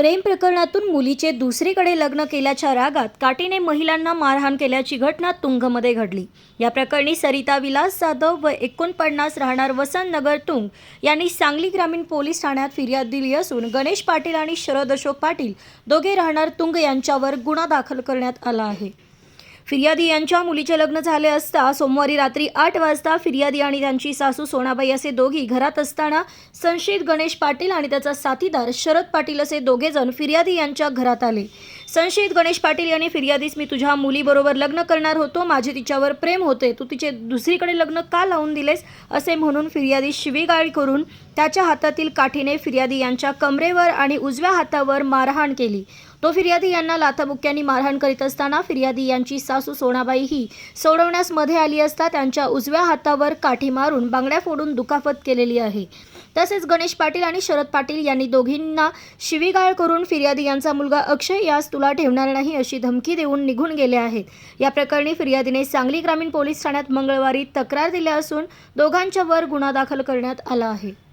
प्रेम प्रकरणातून मुलीचे दुसरीकडे लग्न केल्याच्या रागात काटीने महिलांना मारहाण केल्याची घटना तुंगमध्ये घडली. या प्रकरणी सरिता विलास जाधव व एकोणपन्नास राहणार वसंतनगर तुंग यांनी सांगली ग्रामीण पोलीस ठाण्यात फिर्याद दिली असून गणेश पाटील आणि शरद अशोक पाटील दोघे राहणार तुंग यांच्यावर गुन्हा दाखल करण्यात आला आहे. फिर्यादी यांच्या मुलीचे लग्न झाले असता सोमवारी रात्री आठ वाजता फिर्यादी आणि त्यांची सासू सोनाबाई असे दोघी घरात असताना संशयित गणेश पाटील आणि त्याचा साथीदार शरद पाटील असे दोघे जण फिर्यादी यांच्या घरात आले. संशयित गणेश पाटील यांनी फिर्यादीस मी तुझ्या मुलीबरोबर लग्न करणार होतो. माझे तिच्यावर प्रेम होते. तू तिचे दुसरीकडे लग्न का लावून दिलेस? असे म्हणून फिर्यादी शिवीगाळ करून त्याच्या हातातील काठीने फिर्यादी यांच्या कमरेवर आणि उजव्या हातावर मारहाण केली. तो फिर्यादी यांना लाथाबुक्क्यांनी मारहाण करीत असताना फिर्यादी यांची सासू सोनाबाई ही सोडवण्यास मध्ये आली असता त्यांच्या उजव्या हातावर काठी मारून बांगड्या फोडून दुखापत केलेली आहे. तसेच गणेश पाटील आणि शरद पाटील यांनी दोघींना शिवीगाळ करून फिर्यादी यांचा मुलगा अक्षय यास तुला ठेवणार नाही अशी धमकी देऊन निघून गेले आहेत. या प्रकरणी फिर्यादीने सांगली ग्रामीण पोलीस ठाण्यात मंगळवारी तक्रार दिली असून दोघांच्यावर गुन्हा दाखल करण्यात आला आहे.